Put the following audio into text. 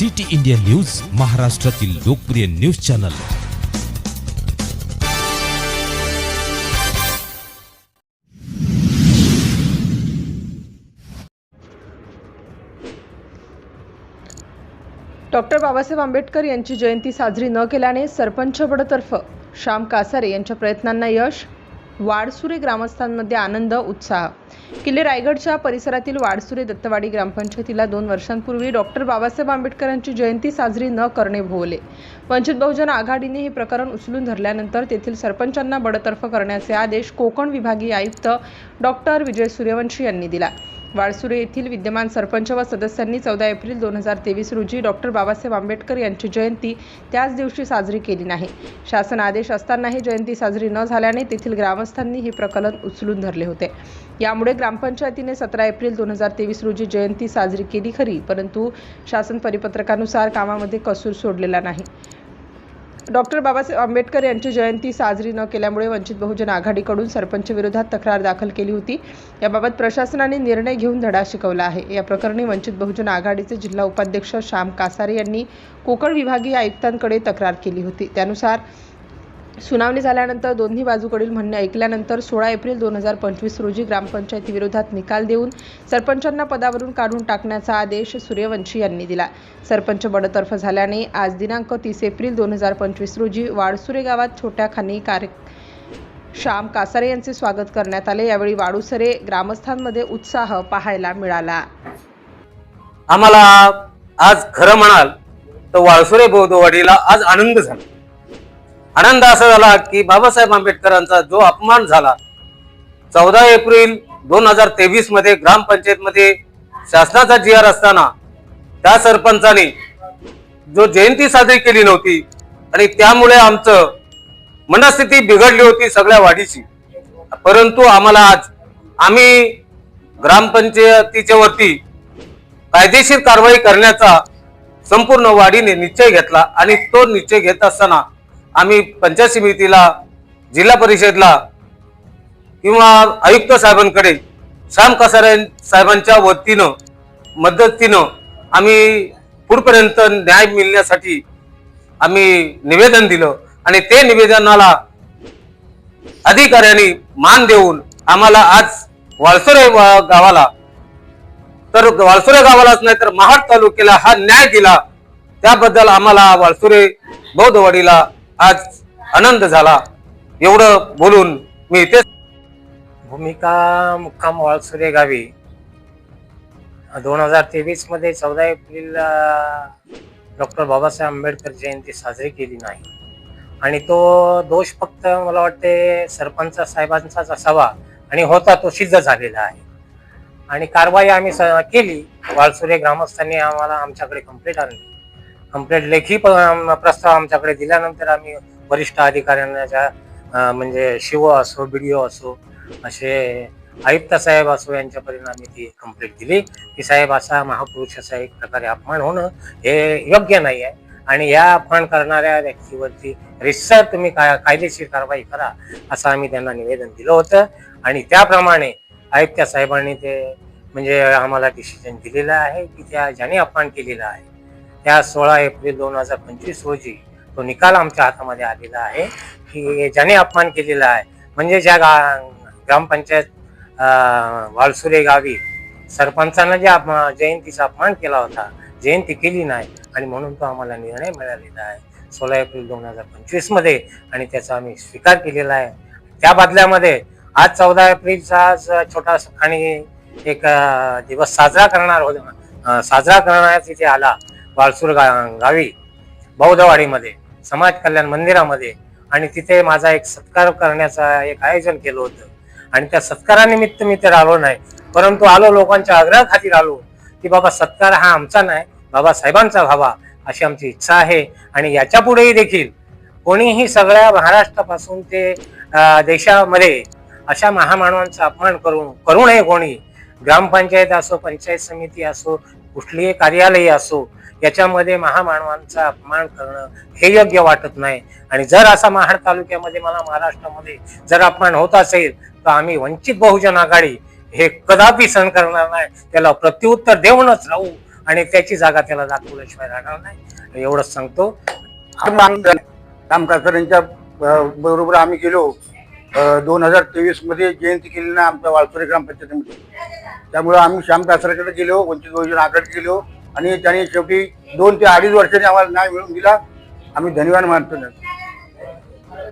City India news महाराष्ट्रातील लोकप्रिय news channel. Doctor Babasaheb Ambedkar यांची जयंती साजरी न केल्याने सरपंच बडतर्फ श्याम कासारे यांच्या प्रयत्नांना यश वाडसुरे ग्रामस्थांमध्ये आनंद उत्साह. किल्ले रायगडच्या परिसरातील वाडसुरे दत्तवाडी ग्रामपंचायतीला दोन वर्षांपूर्वी डॉक्टर बाबासाहेब आंबेडकरांची जयंती साजरी न करणे भोवले. वंचित बहुजन आघाडीने हे प्रकरण उचलून धरल्यानंतर तेथील सरपंचांना बडतर्फ करण्याचे आदेश कोकण विभागीय आयुक्त डॉक्टर विजय सूर्यवंशी यांनी दिला. वाळसुरे येथील विद्यमान सरपंच व सदस्यांनी चौदा एप्रिल दोन हजार तेवीस रोजी डॉक्टर बाबासाहेब आंबेडकर यांची जयंती त्याच दिवशी साजरी केली नाही. शासन आदेश असतानाही जयंती साजरी न झाल्याने तेथील ग्रामस्थांनी हे प्रकलन उचलून धरले होते. यामुळे ग्रामपंचायतीने सतरा एप्रिल दोन हजार तेवीस रोजी जयंती साजरी केली खरी परंतु शासन परिपत्रकानुसार कामामध्ये कसूर सोडलेला नाही. डॉक्टर बाबासाहेब आंबेडकर यांची जयंती साजरी न केल्यामुळे वंचित बहुजन आघाडीकडून सरपंच विरोधात तक्रार दाखल केली होती. याबाबत प्रशासनाने निर्णय घेऊन धडा शिकवला आहे. या प्रकरणी वंचित बहुजन आघाडीचे जिल्हा उपाध्यक्ष श्याम कासारे यांनी कोकण विभागीय आयुक्तांकडे तक्रार केली होती. त्यानुसार सुनावणी झाल्यानंतर दोन्ही बाजूकडील म्हणणे ऐकल्यानंतर सोळा एप्रिल दोन हजार पंचवीस रोजी ग्रामपंचायतीविरोधात निकाल देऊन सरपंचांना पदावरून काढून टाकण्याचा आदेश सूर्यवंशी यांनी दिला. सरपंच बडतर्फ झाल्याने आज दिनांक तीस एप्रिल दोन हजार पंचवीस रोजी वाडसुरे गावात छोट्या खानी कार्य श्याम कासारे यांचे स्वागत करण्यात आले. यावेळी वाडुसरे ग्रामस्थांमध्ये उत्साह पाहायला मिळाला. आम्हाला आज खरं म्हणाल तर वाळसुरे बौद्धवाडीला आज आनंद झाला. आनंद असा झाला की बाबासाहेब आंबेडकरांचा जो अपमान झाला चौदा एप्रिल दोन हजार तेवीसमध्ये ग्रामपंचायतमध्ये शासनाचा जी आर असताना त्या सरपंचाने जो जयंती साजरी केली नव्हती आणि त्यामुळे आमचं मनस्थिती बिघडली होती सगळ्या वाढीची. परंतु आम्हाला आज आम्ही ग्रामपंचायतीच्या वरती कायदेशीर कारवाई करण्याचा संपूर्ण वाढीने निश्चय घेतला आणि तो निश्चय घेत असताना आम्ही पंचायत समितीला जिल्हा परिषदला किंवा आयुक्त साहेबांकडे श्याम कसारे साहेबांच्या वतीनं मदतीनं आम्ही पुढपर्यंत न्याय मिळण्यासाठी आम्ही निवेदन दिलं आणि ते निवेदनाला अधिकाऱ्यांनी मान देऊन आम्हाला आज वाळसुरे गावाला तर वाळसुरे गावालाच नाही तर महाड तालुक्याला हा न्याय दिला. त्याबद्दल आम्हाला वाळसुरे बौद्धवाडीला आज आनंद झाला. एवढं बोलून मी इथे भूमिका मुक्काम वाळसुरे गावी. दोन हजार तेवीसमध्ये चौदा एप्रिलला डॉक्टर बाबासाहेब आंबेडकर जयंती साजरी केली नाही. आणि तो दोष फक्त मला वाटते सरपंच साहेबांचाच असावा आणि होता तो सिद्ध झालेला आहे. आणि कारवाई आम्ही स- केली. वाळसुरे ग्रामस्थांनी आम्हाला आमच्याकडे कंप्लेंट आणली. कंप्लेंट लेखी प्रस्ताव आमच्याकडे दिल्यानंतर आम्ही वरिष्ठ अधिकाऱ्यांच्या म्हणजे शिव असो बीडीओ असो असे आयुक्त साहेब असो यांच्यापर्यंत आम्ही ती कंप्लेंट दिली. की साहेब असा महापुरुषाचा एक प्रकारे अपमान होणं हे योग्य नाही आहे आणि या अपमान करणाऱ्या व्यक्तीवरती रिसर तुम्ही काय कायदेशीर कारवाई करा असं आम्ही त्यांना निवेदन दिलं होतं. आणि त्याप्रमाणे आयुक्त साहेबांनी ते म्हणजे आम्हाला डिसिजन दिलेलं आहे की त्या ज्याने अपमान केलेला आहे त्या सोळा एप्रिल दोन हजार पंचवीस रोजी तो निकाल आमच्या हातामध्ये आलेला आहे. की ज्याने अपमान केलेला आहे. म्हणजे ज्या गा ग्रामपंचायत वालसुरे गावी सरपंचानं जे जयंतीचा अपमान केला होता जयंती केली नाही आणि म्हणून तो आम्हाला निर्णय मिळालेला आहे. सोळा एप्रिल दोन हजार पंचवीसमध्ये आणि त्याचा आम्ही स्वीकार केलेला आहे. त्या बदल्यामध्ये आज चौदा एप्रिलचा आज छोटा आणि एक दिवस साजरा करणार होता साजरा करण्यात इथे आला. वाळसूर गा- गावी बौद्धवाडीमध्ये समाज कल्याण मंदिरामध्ये आणि तिथे माझा एक सत्कार करण्याचा एक आयोजन केलं होतं. आणि त्या सत्कारानिमित्त मी तर आलो नाही. परंतु आलो लोकांच्या आग्रहाखातीर आलो की बाबा सत्कार हा आमचा नाही बाबासाहेबांचा व्हावा अशी आमची इच्छा आहे. आणि याच्या पुढेही देखील कोणीही सगळ्या महाराष्ट्रापासून ते देशामध्ये अशा महामानवांचा अपमान करू करू नये कोणी. ग्रामपंचायत असो पंचायत समिती असो कुठलीही कार्यालय असो याच्यामध्ये महामानवांचा अपमान करणं हे योग्य वाटत नाही. आणि जर असा महाड तालुक्यामध्ये मला महाराष्ट्रामध्ये जर अपमान होत असेल तर आम्ही वंचित बहुजन आघाडी हे कदापि सहन करणार नाही. त्याला प्रत्युत्तर देऊनच राहू आणि त्याची जागा त्याला दाखवल्याशिवाय राहणार नाही. एवढंच सांगतो. रामकासरांच्या बरोबर आम्ही गेलो. दोन हजार तेवीसमध्ये जयंती केली ना आमच्या वाळसुरे ग्रामपंचायतीमध्ये. त्यामुळे आम्ही श्याम कासराकडे गेलो वंचित बहुजन आघाडीत गेलो. आणि त्याने शेवटी दोन ते अडीच वर्षांनी आम्हाला न्याय मिळवून दिला. आम्ही धन्यवाद मानतो